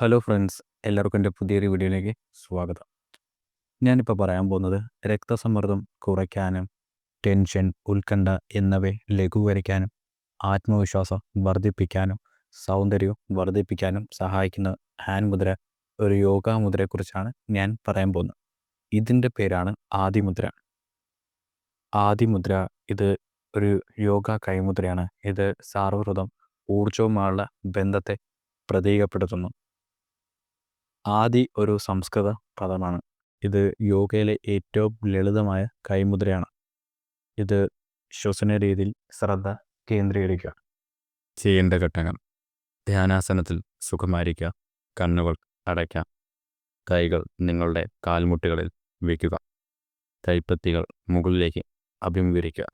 Hello friends എല്ലാവർക്കും എന്റെ പുതിയൊരു വീഡിയോയിലേക്ക് സ്വാഗതം. ഞാനിപ്പോൾ പറയാൻ പോകുന്നത് രക്തസമ്മർദ്ദം കുറയ്ക്കാനും ടെൻഷൻ ഉത്കണ്ഠ എന്നിവയെ ലഘൂകരിക്കാനും ആത്മവിശ്വാസം വർദ്ധിപ്പിക്കാനും സൗന്ദര്യവും വർദ്ധിപ്പിക്കാനും സഹായിക്കുന്ന ഹാൻഡ് മുദ്ര ഒരു യോഗ മുദ്രയെക്കുറിച്ചാണ് ഞാൻ പറയാൻ പോകുന്നത്. ഇതിന്റെ പേരാണ് ആദിമുദ്ര ആദിമുദ്ര ഇത് ഒരു യോഗ കൈമുദ്രയാണ്. ഇത് സാർവൃതം ഊർജവുമായുള്ള ബന്ധത്തെ പ്രതീകപ്പെടുത്തുന്നു. ആദി ഒരു സംസ്കൃത പദമാണ്. ഇത് യോഗയിലെ ഏറ്റവും ലളിതമായ കൈമുദ്രയാണ്. ഇത് ശ്വസന രീതിയിൽ ശ്രദ്ധ കേന്ദ്രീകരിക്കുക. ചെയ്യേണ്ട ഘട്ടങ്ങൾ. ധ്യാനാസനത്തിൽ സുഖമായിരിക്കുക. കണ്ണുകൾ അടയ്ക്കാം കൈകൾ നിങ്ങളുടെ കാൽമുട്ടുകളിൽ വയ്ക്കുക കൈപ്പത്തികൾ മുകളിലേക്ക് അഭിമുഖീകരിക്കുക.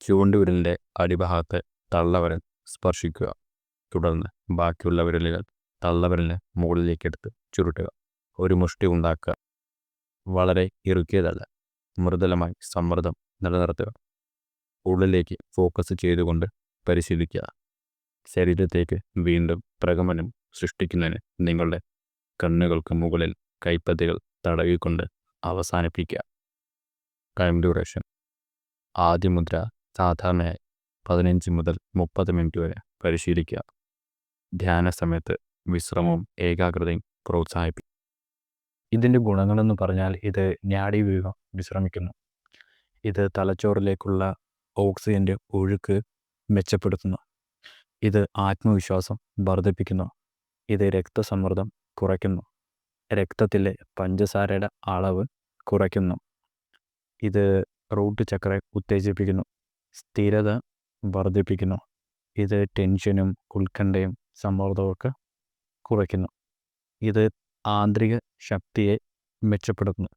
ചൂണ്ടുവിരലിന്റെ അടിഭാഗത്ത് തള്ളവരൽ സ്പർശിക്കുക. തുടർന്ന് ബാക്കിയുള്ള വിരലുകൾ തള്ളവിരലിന് മുകളിലേക്കെടുത്ത് ചുരുട്ടുക. ഒരു മുഷ്ടി ഉണ്ടാക്കുക. വളരെ ഇറുക്കിയതല്ല. മൃദുലമായി സമ്മർദ്ദം നിലനിർത്തുക. ഉള്ളിലേക്ക് ഫോക്കസ് ചെയ്തുകൊണ്ട് പരിശീലിക്കുക. ശരീരത്തേക്ക് വീണ്ടും പ്രകമനം സൃഷ്ടിക്കുന്നതിന് നിങ്ങളുടെ കണ്ണുകൾക്ക് മുകളിൽ കൈപ്പത്തികൾ തടവിക്കൊണ്ട് അവസാനിപ്പിക്കുക. ടൈം ഡ്യൂറേഷൻ ആദ്യ മുദ്ര സാധാരണയായി പതിനഞ്ച് മുതൽ മുപ്പത് മിനിറ്റ് വരെ പരിശീലിക്കുക. ധ്യാന സമയത്ത് വിശ്രമവും ഏകാഗ്രതയും പ്രോത്സാഹിപ്പിക്കും ഇതിന്റെ ഗുണങ്ങളെന്ന് പറഞ്ഞാൽ ഇത് നാഡീവ്യൂഹം വിശ്രമിക്കുന്നു. ഇത് തലച്ചോറിലേക്കുള്ള ഓക്സിജന്റെ ഒഴുക്ക് മെച്ചപ്പെടുത്തുന്നു. ഇത് ആത്മവിശ്വാസം വർദ്ധിപ്പിക്കുന്നു. ഇത് രക്തസമ്മർദ്ദം കുറയ്ക്കുന്നു. രക്തത്തിലെ പഞ്ചസാരയുടെ അളവ് കുറയ്ക്കുന്നു. ഇത് റൂട്ട് ചക്രയെ ഉത്തേജിപ്പിക്കുന്നു. സ്ഥിരത വർദ്ധിപ്പിക്കുന്നു. ഇത് ടെൻഷനും ഉത്കണ്ഠയും സമ്മർദ്ദമൊക്കെ കുറയ്ക്കുന്നു. ഇത് ആന്തരിക ശക്തിയെ മെച്ചപ്പെടുത്തുന്നു.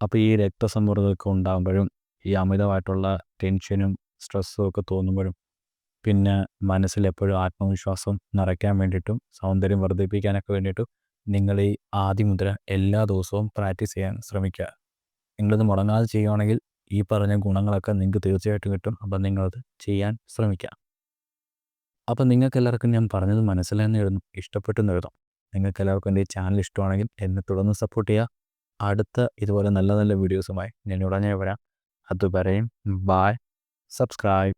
അപ്പോൾ ഈ രക്തസമ്മർദ്ദമൊക്കെ ഉണ്ടാകുമ്പോഴും ഈ അമിതമായിട്ടുള്ള ടെൻഷനും സ്ട്രെസ്സും ഒക്കെ തോന്നുമ്പോഴും പിന്നെ മനസ്സിലെപ്പോഴും ആത്മവിശ്വാസം നിറയ്ക്കാൻ വേണ്ടിയിട്ടും സൗന്ദര്യം വർദ്ധിപ്പിക്കാനൊക്കെ വേണ്ടിയിട്ടും നിങ്ങൾ ഈ ആദിമുദ്ര എല്ലാ ദിവസവും പ്രാക്ടീസ് ചെയ്യാൻ ശ്രമിക്കുക. നിങ്ങളിത് മുടങ്ങാതെ ചെയ്യുകയാണെങ്കിൽ ഈ പറഞ്ഞ ഗുണങ്ങളൊക്കെ നിങ്ങൾക്ക് തീർച്ചയായിട്ടും കിട്ടും. അപ്പം നിങ്ങളത് ചെയ്യാൻ ശ്രമിക്കുക. അപ്പം നിങ്ങൾക്കെല്ലാവർക്കും ഞാൻ പറഞ്ഞത് മനസ്സിലായെന്ന് എഴുതും ഇഷ്ടപ്പെട്ടെന്ന് എഴുതാം. നിങ്ങൾക്ക് എല്ലാവർക്കും എന്റെ ഈ ചാനൽ ഇഷ്ടമാണെങ്കിൽ എന്നെ തുടർന്ന് സപ്പോർട്ട് ചെയ്യുക. അടുത്ത ഇതുപോലെ നല്ല നല്ല വീഡിയോസുമായി ഞാൻ ഉടനെ വരാം. അതുവരെയും ബായ് സബ്സ്ക്രൈബ്.